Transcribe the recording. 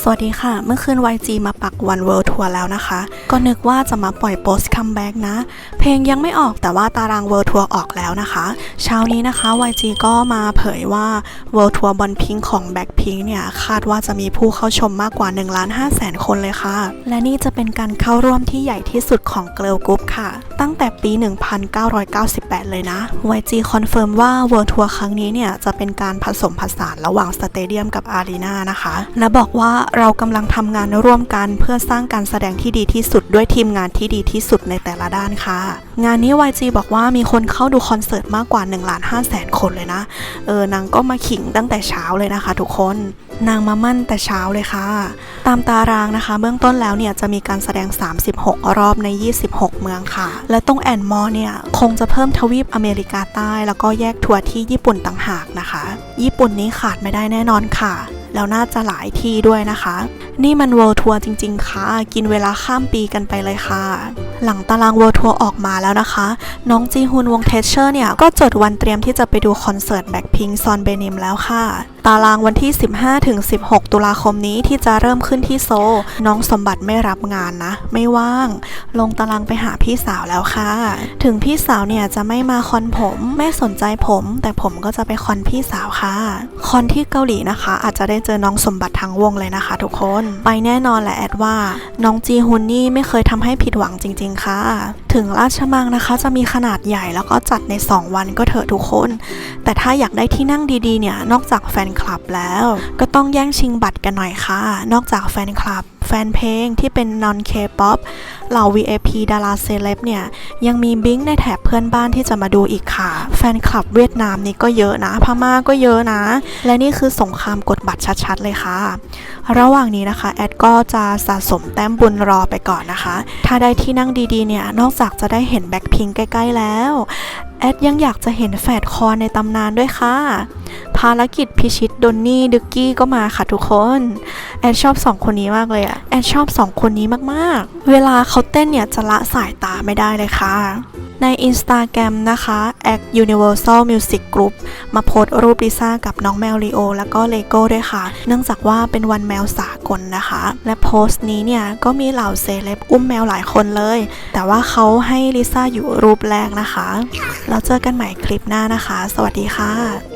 สวัสดีค่ะ เมื่อคืน YG มาปักวันเวิลด์ทัวร์แล้วนะคะ ก็นึกว่าจะมาปล่อยโปสคัมแบ็กนะ เพลงยังไม่ออกแต่ว่าตารางเวิลด์ทัวร์ออกแล้วนะคะ เช้านี้นะคะ YG ก็มาเผยว่าเวิลด์ทัวร์บอลพิงของแบ็คพิงเนี่ย คาดว่าจะมีผู้เข้าชมมากกว่า1ล้าน5แสนคนเลยค่ะ และนี่จะเป็นการเข้าร่วมที่ใหญ่ที่สุดของเกิร์ลกรุ๊ปค่ะ ตั้งแต่ปี 1998 เลยนะ YG คอนเฟิร์มว่าเวิลด์ทัวร์ครั้งนี้เนี่ยจะเป็นการผสมผสานระหว่างสเตเดียมกับอารีนานะคะและบอกว่าเรากำลังทำงานร่วมกันเพื่อสร้างการแสดงที่ดีที่สุดด้วยทีมงานที่ดีที่สุดในแต่ละด้านค่ะ งานนี้ YG บอกว่ามีคนเข้าดูคอนเสิร์ตมากกว่า1ล้าน5แสนคนเลยนะ เออนางก็มาขิงตั้งแต่เช้าเลยนะคะทุกคนนางมามั่นแต่เช้าเลยค่ะ ตามตารางนะคะ เบื้องต้นแล้วเนี่ยจะมีการแสดง 36 รอบใน 26 เมืองค่ะ และตรงแอนมอร์เนี่ย คงจะเพิ่มทวีปอเมริกาใต้ แล้วก็แยกทัวร์ที่ญี่ปุ่นต่างหากนะคะ ญี่ปุ่นนี้ขาดไม่ได้แน่นอนค่ะ แล้วน่าจะหลายที่ด้วยนะคะ นี่มันเวิลด์ทัวร์จริง ๆ ค่ะ กินเวลาข้ามปีกันไปเลยค่ะ หลังตารางเวิลด์ทัวร์ออกมาแล้วนะคะ น้องจีฮุนวงเทเชอร์เนี่ย ก็จดวันเตรียมที่จะไปดูคอนเสิร์ตแบ็คพิงซอนเบนิมแล้วค่ะ ตารางวันที่ 15ถึง16 ตุลาคมนี้ที่จะเริ่มขึ้นที่โซ น้องสมบัติไม่รับงานนะ ไม่ว่าง ลงตารางไปหาพี่สาวแล้วค่ะ ถึงพี่สาวเนี่ยจะไม่มาคอนผม ไม่สนใจผม แต่ผมก็จะไปคอนพี่สาวค่ะ คอนที่เกาหลีนะคะ อาจจะได้เจอน้องสมบัติทั้งวงเลยนะคะ ทุกคน ไปแน่นอนแหละแอดว่า น้องจีฮุนนี่ไม่เคยทำให้ผิดหวังจริง ๆ ค่ะ ถึงราชมังนะคะ จะมีขนาดใหญ่แล้วก็จัดใน 2 วันก็เถอะทุกคน แต่ถ้าอยากได้ที่นั่งดีๆเนี่ยนอกจากแฟนคลับแล้ว ก็ต้องแย่งชิงบัตรกันหน่อยค่ะ นอกจากแฟนคลับ แฟนเพลงที่เป็นนอนเคป๊อปเหล่า VIP ดาราเซเลบเนี่ย ยังมีบิงในแถบเพื่อนบ้านที่จะมาดูอีกค่ะ แฟนคลับเวียดนามนี่ก็เยอะนะ พม่าก็เยอะนะ และนี่คือสงครามกดบัตรชัดๆเลยค่ะ ระหว่างนี้นะคะ แอดก็จะสะสมแต้มบุญรอไปก่อนนะคะ ถ้าได้ที่นั่งดีๆเนี่ย นอกจากจะได้เห็นแบ็คพิงใกล้ๆแล้วแอดยังอยากจะเห็นแฝดคอในตำนานด้วยค่ะารกิจพิชิตดนนี่ดึกกี้ก็มาค่ะทุกคน แอดชอบสองคนนี้มากเลยอะแอดชอบสองคนนี้มากๆ เวลาเขาเต้นเนี่ยจะละสายตาไม่ได้เลยค่ะใน Instagram นะคะ at Universal Music Group มาโพสรูปลิซ่ากับน้องแมวลีโอแล้วก็เลโก้ด้วยค่ะ เนื่องจากว่าเป็นวันแมวสากลนะคะ และโพสต์นี้เนี่ยก็มีเหล่าเซเลบอุ้มแมวหลายคนเลย แต่ว่าเขาให้ลิซ่าอยู่รูปแรกนะคะ แล้วเจอกันใหม่คลิปหน้านะคะ สวัสดีค่ะ